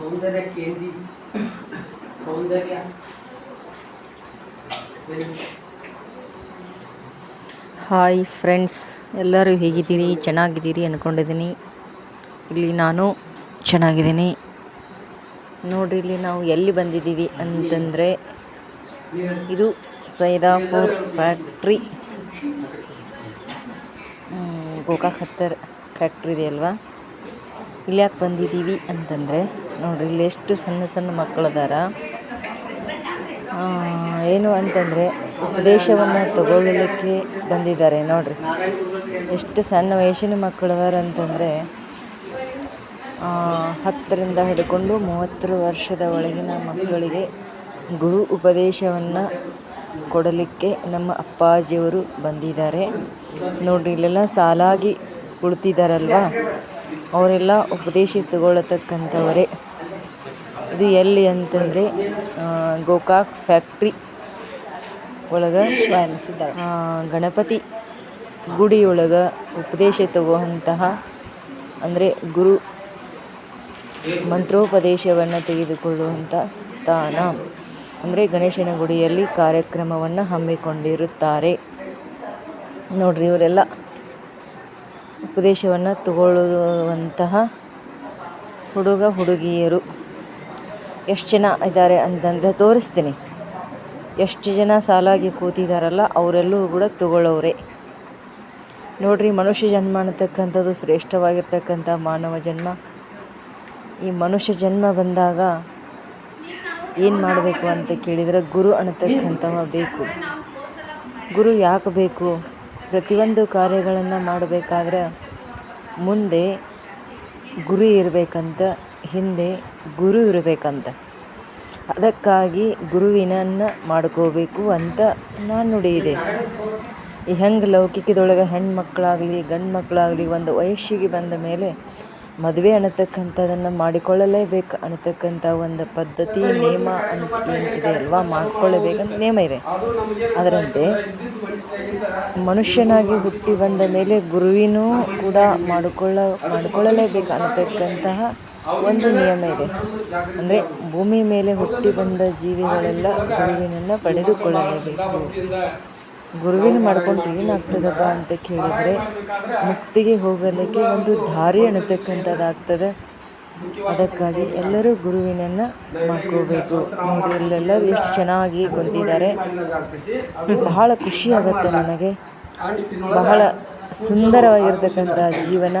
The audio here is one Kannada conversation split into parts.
ಸೌಂದರ್ಯ ಕೇಂದ್ರ. ಸೌಂದರ್ಯ. ಹಾಯ್ ಫ್ರೆಂಡ್ಸ್, ಎಲ್ಲರೂ ಹೇಗಿದ್ದೀರಿ? ಚೆನ್ನಾಗಿದ್ದೀರಿ ಅಂದ್ಕೊಂಡಿದ್ದೀನಿ ಇಲ್ಲಿ ನಾನು ಚೆನ್ನಾಗಿದ್ದೀನಿ. ನೋಡಿರಿ, ಇಲ್ಲಿ ನಾವು ಎಲ್ಲಿ ಬಂದಿದ್ದೀವಿ ಅಂತಂದರೆ ಇದು ಸೈದಾಪುರ್ ಫ್ಯಾಕ್ಟ್ರಿ. ಗೋಕಾಕ್ ಹತ್ತಿರ ಫ್ಯಾಕ್ಟ್ರಿ ಇದೆಯಲ್ವಾ ಇಲ್ಲಿ ಬಂದಿದ್ದೀವಿ ಅಂತಂದರೆ ನೋಡಿರಿ, ಇಲ್ಲಿ ಎಷ್ಟು ಸಣ್ಣ ಸಣ್ಣ ಮಕ್ಕಳದಾರ ಏನು ಅಂತಂದರೆ ಉಪದೇಶವನ್ನು ತಗೊಳ್ಳಲಿಕ್ಕೆ ಬಂದಿದ್ದಾರೆ ನೋಡಿರಿ. ಎಷ್ಟು ಸಣ್ಣ ವಯಸ್ಸಿನ ಮಕ್ಕಳದಾರ ಅಂತಂದರೆ ಹತ್ತರಿಂದ ಹಿಡ್ಕೊಂಡು ಮೂವತ್ತು ವರ್ಷದ ಒಳಗಿನ ಮಕ್ಕಳಿಗೆ ಗುರು ಉಪದೇಶವನ್ನು ಕೊಡಲಿಕ್ಕೆ ನಮ್ಮ ಅಪ್ಪಾಜಿಯವರು ಬಂದಿದ್ದಾರೆ. ನೋಡಿರಿ, ಇಲ್ಲೆಲ್ಲ ಸಾಲಾಗಿ ಕುಳಿತಿದ್ದಾರಲ್ವಾ ಅವರೆಲ್ಲ ಉಪದೇಶ ತಗೊಳ್ಳತಕ್ಕಂಥವರೇ ಇದು ಎಲ್ಲಿ ಅಂತಂದರೆ ಗೋಕಾಕ್ ಫ್ಯಾಕ್ಟ್ರಿ ಒಳಗೆ ಗಣಪತಿ ಗುಡಿಯೊಳಗೆ ಉಪದೇಶ ತಗೋಂತಹ ಅಂದರೆ ಗುರು ಮಂತ್ರೋಪದೇಶವನ್ನು ತೆಗೆದುಕೊಳ್ಳುವಂಥ ಸ್ಥಾನ. ಅಂದರೆ ಗಣೇಶನ ಗುಡಿಯಲ್ಲಿ ಕಾರ್ಯಕ್ರಮವನ್ನು ಹಮ್ಮಿಕೊಂಡಿರುತ್ತಾರೆ. ನೋಡ್ರಿ ಇವರೆಲ್ಲ. ಉಪದೇಶವನ್ನು ತಗೊಳ್ಳುವಂತಹ ಹುಡುಗ ಹುಡುಗಿಯರು. ಎಷ್ಟು ಜನ ಇದ್ದಾರೆ ಅಂತಂದರೆ ತೋರಿಸ್ತೀನಿ. ಎಷ್ಟು ಜನ ಸಾಲಾಗಿ ಕೂತಿದ್ದಾರಲ್ಲ ಅವರೆಲ್ಲೂ ಕೂಡ ತಗೊಳ್ಳೋರೆ ನೋಡ್ರಿ ಮನುಷ್ಯ ಜನ್ಮ ಅನ್ನತಕ್ಕಂಥದ್ದು ಶ್ರೇಷ್ಠವಾಗಿರ್ತಕ್ಕಂಥ ಮಾನವ ಜನ್ಮ. ಈ ಮನುಷ್ಯ ಜನ್ಮ ಬಂದಾಗ ಏನು ಮಾಡಬೇಕು ಅಂತ ಕೇಳಿದರೆ ಗುರು ಅನ್ನತಕ್ಕಂಥವ ಬೇಕು. ಗುರು ಯಾಕೆ ಬೇಕು? ಪ್ರತಿಯೊಂದು ಕಾರ್ಯಗಳನ್ನು ಮಾಡಬೇಕಾದ್ರೆ ಮುಂದೆ ಗುರು ಇರಬೇಕಂತ, ಹಿಂದೆ ಗುರು ಇರಬೇಕಂತ. ಅದಕ್ಕಾಗಿ ಗುರುವಿನನ್ನು ಮಾಡ್ಕೋಬೇಕು ಅಂತ ನಾನು ನುಡಿಯಿದೆ. ಈ ಹೆಂಗೆ ಲೌಕಿಕದೊಳಗೆ ಹೆಣ್ಮಕ್ಳಾಗಲಿ ಗಂಡು ಮಕ್ಕಳಾಗಲಿ ಒಂದು ವಯಸ್ಸಿಗೆ ಬಂದ ಮೇಲೆ ಮದುವೆ ಅನ್ನತಕ್ಕಂಥದ್ದನ್ನು ಮಾಡಿಕೊಳ್ಳಲೇಬೇಕು. ಅನ್ನತಕ್ಕಂಥ ಒಂದು ಪದ್ಧತಿ, ನಿಯಮ ಅಂತ ಏನಿದೆ ಅಲ್ವಾ? ಮಾಡಿಕೊಳ್ಳಬೇಕಂತ ನಿಯಮ ಇದೆ. ಅದರಂತೆ ಮನುಷ್ಯನಾಗಿ ಹುಟ್ಟಿ ಬಂದ ಮೇಲೆ ಗುರುವಿನೂ ಕೂಡ ಮಾಡಿಕೊಳ್ಳ, ಮಾಡಿಕೊಳ್ಳಲೇಬೇಕು ಅನ್ನತಕ್ಕಂತಹ ಒಂದು ನಿಯಮ ಇದೆ. ಅಂದರೆ ಭೂಮಿ ಮೇಲೆ ಹುಟ್ಟಿ ಬಂದ ಜೀವಿಗಳೆಲ್ಲ ಗುರುವಿನನ್ನು ಪಡೆದುಕೊಳ್ಳಲೇಬೇಕು. ಗುರುವಿನ ಮಾಡ್ಕೊಂಡು ಏನಾಗ್ತದಪ್ಪ ಅಂತ ಕೇಳಿದರೆ, ಮುಕ್ತಿಗೆ ಹೋಗಲಿಕ್ಕೆ ಒಂದು ದಾರಿ ಅನ್ನತಕ್ಕಂಥದ್ದಾಗ್ತದೆ ಅದಕ್ಕಾಗಿ ಎಲ್ಲರೂ ಗುರುವಿನನ್ನು ಮಾಡ್ಕೋಬೇಕು. ನೋಡಿ, ಇಲ್ಲೆಲ್ಲರೂ ಎಷ್ಟು ಚೆನ್ನಾಗಿ ಕುಂತಿದ್ದಾರೆ ಬಹಳ ಖುಷಿ ಆಗುತ್ತೆ ನನಗೆ. ಬಹಳ ಸುಂದರವಾಗಿರ್ತಕ್ಕಂಥ ಜೀವನ,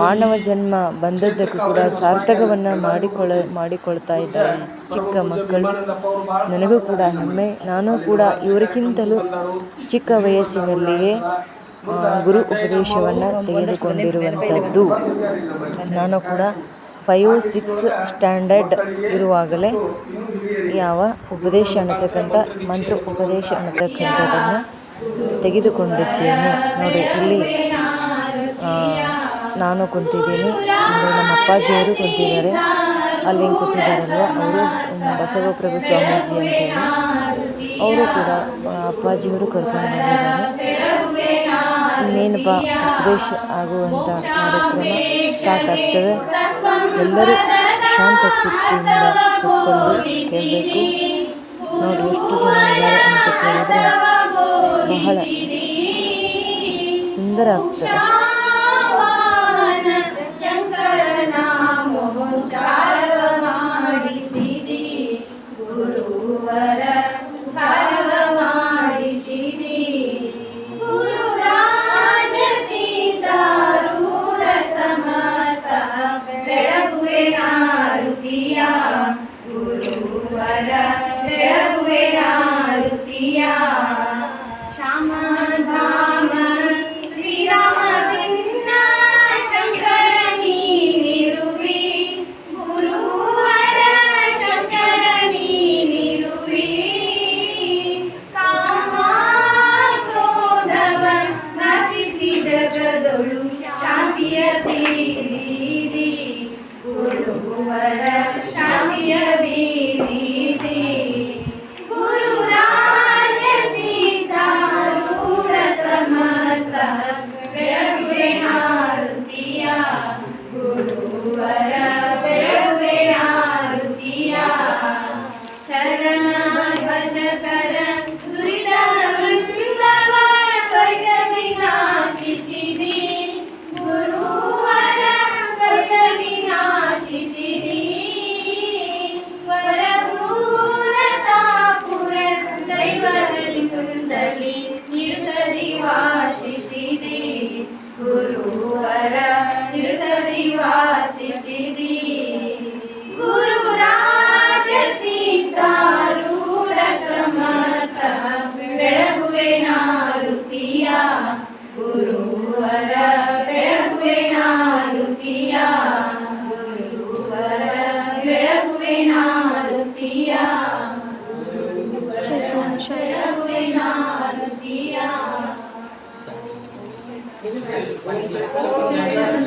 ಮಾನವ ಜನ್ಮ ಬಂದದ್ದಕ್ಕೂ ಕೂಡ ಸಾರ್ಥಕವನ್ನು ಮಾಡಿಕೊಳ್ಳ, ಮಾಡಿಕೊಳ್ತಾ ಇದ್ದಾರೆ ಚಿಕ್ಕ ಮಕ್ಕಳು. ನನಗೂ ಕೂಡ ಹೆಮ್ಮೆ. ನಾನು ಕೂಡ ಇವರಿಗಿಂತಲೂ ಚಿಕ್ಕ ವಯಸ್ಸಿನಲ್ಲಿಯೇ ಗುರು ಉಪದೇಶವನ್ನು ತೆಗೆದುಕೊಂಡಿರುವಂಥದ್ದು. ನಾನು ಕೂಡ ಫೈವ್, ಸಿಕ್ಸ್ ಸ್ಟ್ಯಾಂಡರ್ಡ್ ಇರುವಾಗಲೇ ಯಾವ ಉಪದೇಶ ಅನ್ನತಕ್ಕಂಥ, ಮಂತ್ರ ಉಪದೇಶ ಅನ್ನತಕ್ಕಂಥದ್ದನ್ನು ತೆಗೆದುಕೊಂಡಿದ್ದೇನೆ. ನೋಡಿ, ಇಲ್ಲಿ ನಾನು ಕುಂತಿದ್ದೀನಿ. ನಮ್ಮ ಅಪ್ಪಾಜಿಯವರು ಕುಂತಿದ್ದಾರೆ. ಅಲ್ಲಿ ಕೂತಿದ್ದಾರಲ್ವ ಅವರು ಬಸವಪ್ರಭು ಸ್ವಾಮೀಜಿ ಅಂತೇಳಿ ಅವರು ಕೂಡ ಅಪ್ಪಾಜಿಯವರು ಕರ್ಕೊಂಡು ಬಂದಿದ್ದಾರೆ. ಇನ್ನೇನಪ್ಪ ಉಪದೇಶ ಆಗುವಂಥ ಕಾರ್ಯಕ್ರಮ ಸ್ಟಾರ್ಟ್ ಆಗ್ತದೆ. ಎಲ್ಲರೂ ಶಾಂತ ಚಿತ್ತಿಯಿಂದ ಕೂತ್ಕೊಂಡು ಕೇಳಬೇಕು. ನೋಡಿ, ಎಷ್ಟು ಜನ ಇದ್ದಾರೆ ಅಂತ ಕೇಳಿದ್ರೆ ಬಹಳ ಸುಂದರ ಆಗ್ತದೆ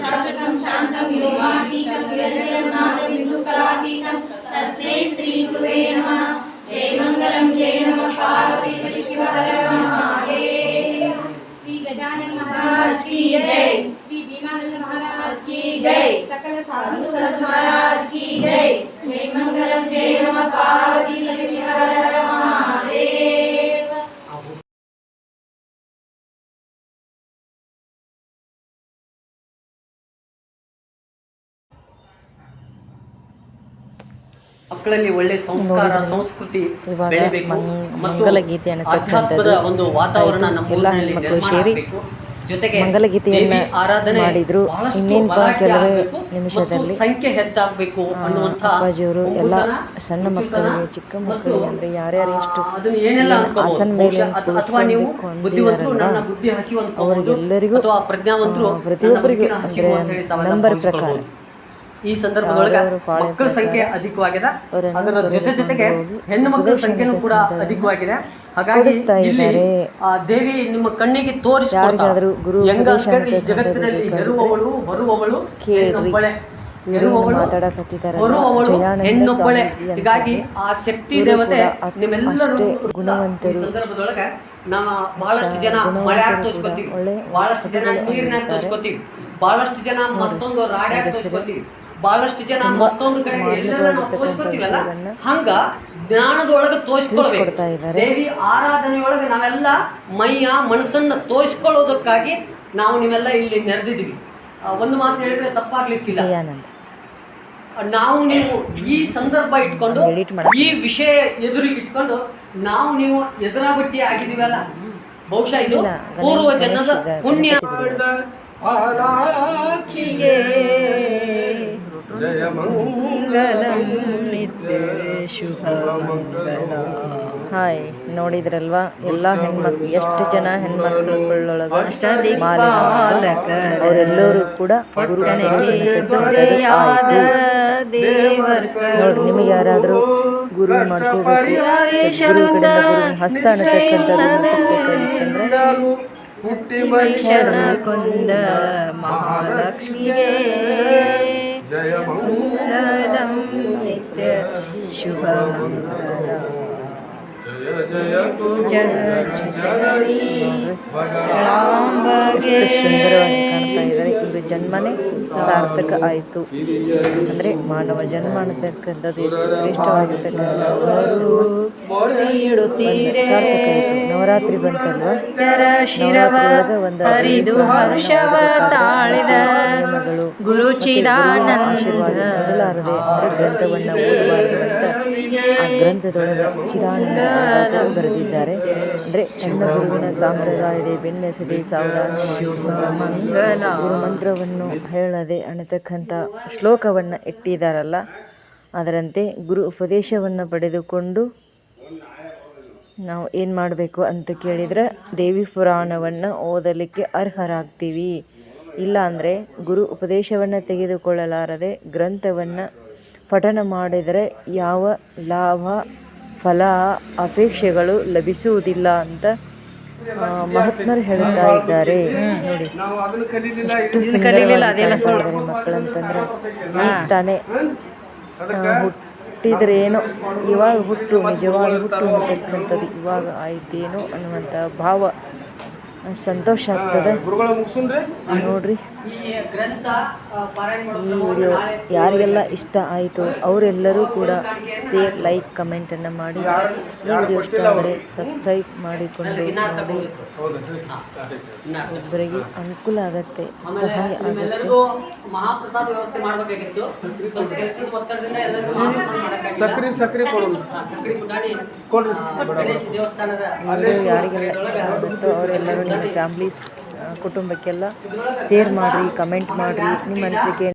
శాశ్వతం శాంతం యోగాతీతం విరజనాదబిందు కళాతీతం తస్మై శ్రీ మంగళం జై నమః. పార్వతీ శివహర మహాదే శ్రీ గజానన ಮಕ್ಕಳಲ್ಲಿ ಒಳ್ಳೆ ಸಂಸ್ಕಾರ ಸಂಸ್ಕೃತಿ ಇವಾಗ ಬೆಳಿಬೇಕು ಮಂಗ್- ಮತ್ತು ಮಂಗಲಗೀತೆ ಆಧ್ಯಾತ್ಮದ ಒಂದು ವಾತಾವರಣ ನಮ್ಮ ಹೆಣ್ಮಕ್ಳು ಸೇರಿ. ಜೊತೆಗೆ ಮಂಗಲಗೀತೆಯನ್ನ ಆರಾಧನೆ ಮಾಡಿದ್ರು. ಇನ್ನೇನಪ್ಪ ಕೆಲವೇ ನಿಮಿಷದಲ್ಲಿ ಸಂಖ್ಯೆ ಹೆಚ್ಚಾಗಬೇಕು ಅನ್ನುವಂತ ಅಪ್ಪಾಜಿಯವರು ಎಲ್ಲ ಸಣ್ಣ ಮಕ್ಕಳಿಗೆ ಚಿಕ್ಕ ಮಕ್ಕಳಿಗೆ ಅಂದರೆ ಯಾರ್ಯಾರು ಎಷ್ಟು? ಆಸನ ಮೇಲೆ ಅಥವಾ ನೀವು ಬುದ್ಧಿವಂತರು ನನ್ನ ಬುದ್ಧಿ ಹಸಿವು ಅವರಿಗೆಲ್ಲರಿಗೂ ಅಥವಾ ಪ್ರಜ್ಞಾವಂತರು ಆ, ಪ್ರತಿಯೊಬ್ಬರಿಗೂ ಅಂದ್ರೆ ನಂಬರ್ ಪ್ರಕಾರ ಈ ಸಂದರ್ಭದೊಳಗೆ ಮಕ್ಕಳ ಸಂಖ್ಯೆ ಅಧಿಕವಾಗಿದೆ. ಅದರ ಜೊತೆ ಜೊತೆಗೆ ಹೆಣ್ಣು ಮಕ್ಕಳ ಸಂಖ್ಯೆನೂ ಕೂಡ ಅಧಿಕವಾಗಿದೆ. ಹಾಗಾಗಿ ಇಲ್ಲಿ ಆ ದೇವಿ ನಿಮ್ಮ ಕಣ್ಣಿಗೆ ಗುರು ಹೆಂಗ ಈ ಜಗತ್ತಿನಲ್ಲಿ ಹೆರುವವಳು ಬರುವವಳು ಒಬ್ಬಳೆ ಹೆಣ್ಣೊಬ್ಬಳೆ. ಹೀಗಾಗಿ ಆ ಶಕ್ತಿ ದೇವತೆ ನಿಮ್ಮೆಲ್ಲರೂ ಗುಣವಂತರು. ಸಂದರ್ಭದೊಳಗೆ ನಾವು ಬಹಳಷ್ಟು ಜನ ಮಳೆ ಮಳೆಯಾಗ ತೋರಿಸ್ಕೊತೀವಿ. ಬಹಳಷ್ಟು ಜನ ನೀರಿನಾಗ ತೋರಿಸ್ಕೊತೀವಿ. ಬಹಳಷ್ಟು ಜನ ಮತ್ತೊಂದು ರಾಡ್ಯಾಗ ತೋರಿಸ್ಕೊತೀವಿ. ಬಹಳಷ್ಟು ಜನ ಮತ್ತೊಂದು ಕಡೆ ಎಲ್ಲೆಲ್ಲ ನಾವು ತೋರಿಸ್ಕೊತೀವಲ್ಲ ಹಂಗ ಜ್ಞಾನದೊಳಗೆ ತೋರಿಸ್ಕೊಳ್ಬೇಕು. ದೇವಿ ಆರಾಧನೆಯೊಳಗೆ ನಾವೆಲ್ಲ ಮೈಯ ಮನಸ್ಸನ್ನ ತೋರಿಸ್ಕೊಳ್ಳೋದಕ್ಕಾಗಿ ನಾವು ನೀವೆಲ್ಲ ಇಲ್ಲಿ ನೆರೆದಿದ್ದೀವಿ. ಒಂದು ಮಾತು ಹೇಳಿದ್ರೆ ತಪ್ಪಾಗ್ಲಿಕ್ಕಿಲ್ಲ. ನಾವು ನೀವು ಈ ಸಂದರ್ಭ ಇಟ್ಕೊಂಡು ಈ ವಿಷಯ ಎದುರಿಗೆ ಇಟ್ಕೊಂಡು ನಾವು ನೀವು ಎದುರಾಬಟ್ಟಿ ಆಗಿದೀವಲ್ಲ ಬಹುಶಃ ಇದು ಪೂರ್ವಜನ ಪುಣ್ಯ ಪೂರ್ವ ಜನ್ಮದ ಗಣೇಶ ಪುಣ್ಯ ಹಾಯ್ ನೋಡಿದ್ರಲ್ವಾ? ಎಲ್ಲ ಹೆಣ್ಮಕ್ಳು ಎಷ್ಟು ಜನ ಹೆಣ್ಮಕ್ಳುಗಳೊಳಗ? ಅವರೆಲ್ಲರೂ ಕೂಡ. ನೋಡ್ರಿ ನಿಮಗೆ ಯಾರಾದರೂ ಗುರು ಮಾಡ್ಕೋಬೇಕು ಗುರು ಹಸ್ತ ಅನ್ನತಕ್ಕಂಥದ್ದು ಕೊಂದ ಮಹಾಲಕ್ಷ್ಮಿಗೆ ಶುಭ. ಮಂಗಲ ಜಗಜ್ಜನನಿ ಎಷ್ಟು ಸುಂದರವಾಗಿ ಕಾಣ್ತಾ ಇದ್ದಾರೆ. ಇವ್ರ ಜನ್ಮನೇ ಸಾರ್ಥಕ ಆಯಿತು. ಅಂದರೆ ಮಾನವ ಜನ್ಮ ಅನ್ನತಕ್ಕಂಥದ್ದು ಎಷ್ಟು ಶ್ರೇಷ್ಠವಾಗಿರ್ತಕ್ಕಂಥ ಸಾರ್ಥಕ ನವರಾತ್ರಿ ಬಂತಲ್ವಾ? ಒಂದು ಹರಿದು ಹರ್ಷವ ತಾಳಿದ ಗುರುಚಿದಾನಂದ ಆಶೀರ್ವಾದ ಅಂದರೆ ಗ್ರಂಥವನ್ನು ಓದಬಾರದು ಅಂತ ಆ ಗ್ರಂಥದೊಳಗೆ ಚಿದಾನಂದ ಬರೆದಿದ್ದಾರೆ. ಅಂದರೆ ತನ್ನ ಗುರುವಿನ ಸಂಪ್ರದಾಯದ ಬೆನ್ನೆಸದೆ ಸಾವಿರ ಮಂತ್ರವನ್ನು ಹೇಳದೆ ಅನ್ನತಕ್ಕಂಥ ಶ್ಲೋಕವನ್ನು ಇಟ್ಟಿದ್ದಾರಲ್ಲ, ಅದರಂತೆ ಗುರು ಉಪದೇಶವನ್ನು ಪಡೆದುಕೊಂಡು ನಾವು ಏನು ಮಾಡಬೇಕು ಅಂತ ಕೇಳಿದರೆ ದೇವಿ ಪುರಾಣವನ್ನು ಓದಲಿಕ್ಕೆ ಅರ್ಹರಾಗ್ತೀವಿ. ಇಲ್ಲ ಅಂದರೆ ಗುರು ಉಪದೇಶವನ್ನು ತೆಗೆದುಕೊಳ್ಳಲಾರದೆ ಗ್ರಂಥವನ್ನು ಪಠನ ಮಾಡಿದರೆ ಯಾವ ಲಾಭ ಫಲ ಅಪೇಕ್ಷೆಗಳು ಲಭಿಸುವುದಿಲ್ಲ ಅಂತ ಮಹಾತ್ಮರು ಹೇಳ್ತಾ ಇದ್ದಾರೆ. ನೋಡಿ ಎಷ್ಟು ಸುಂದರವಾಗಿ ಕಾಣ್ತಾ ಇದ್ದಾರೆ ಮಕ್ಕಳಂತಂದ್ರೆ. ಈಗ ತಾನೇ ಹುಟ್ಟಿದ್ರೆ ಏನೋ ಇವಾಗ ಹುಟ್ಟು ನಿಜವಾಗಿ ಹುಟ್ಟು ಅಂತಕ್ಕಂಥದ್ದು ಇವಾಗ ಆಯ್ತೇನೋ ಅನ್ನುವಂಥ ಭಾವ ಸಂತೋಷ ಆಗ್ತದೆ. ನೋಡ್ರಿ. ಈ ವಿಡಿಯೋ ಯಾರಿಗೆಲ್ಲ ಇಷ್ಟ ಆಯಿತು ಅವರೆಲ್ಲರೂ ಕೂಡ ಸೇರ್ ಲೈಕ್ ಕಮೆಂಟನ್ನು ಮಾಡಿ. ಈ ವಿಡಿಯೋ ಇಷ್ಟ ಆದರೆ ಸಬ್ಸ್ಕ್ರೈಬ್ ಮಾಡಿಕೊಂಡು ನೋಡಿ. ಇನ್ನ ಒಬ್ಬರಿಗೆ ಅನುಕೂಲ ಆಗತ್ತೆ ಸಹಾಯ ಆಗುತ್ತೆ. ಸಕ್ರಿ ಸಕ್ರಿ ವಿಡಿಯೋ ಯಾರಿಗೆಲ್ಲ ಇಷ್ಟ ಆಗುತ್ತೋ ಅವರೆಲ್ಲರೂ ನಿಮ್ಮ ಫ್ಯಾಮ್ಲೀಸ್ ಕುಟುಂಬಕ್ಕೆಲ್ಲ ಶೇರ್ ಮಾಡಿರಿ ಕಮೆಂಟ್ ಮಾಡಿರಿ. ನಿಮ್ಮ ಅನಿಸಿಕೆ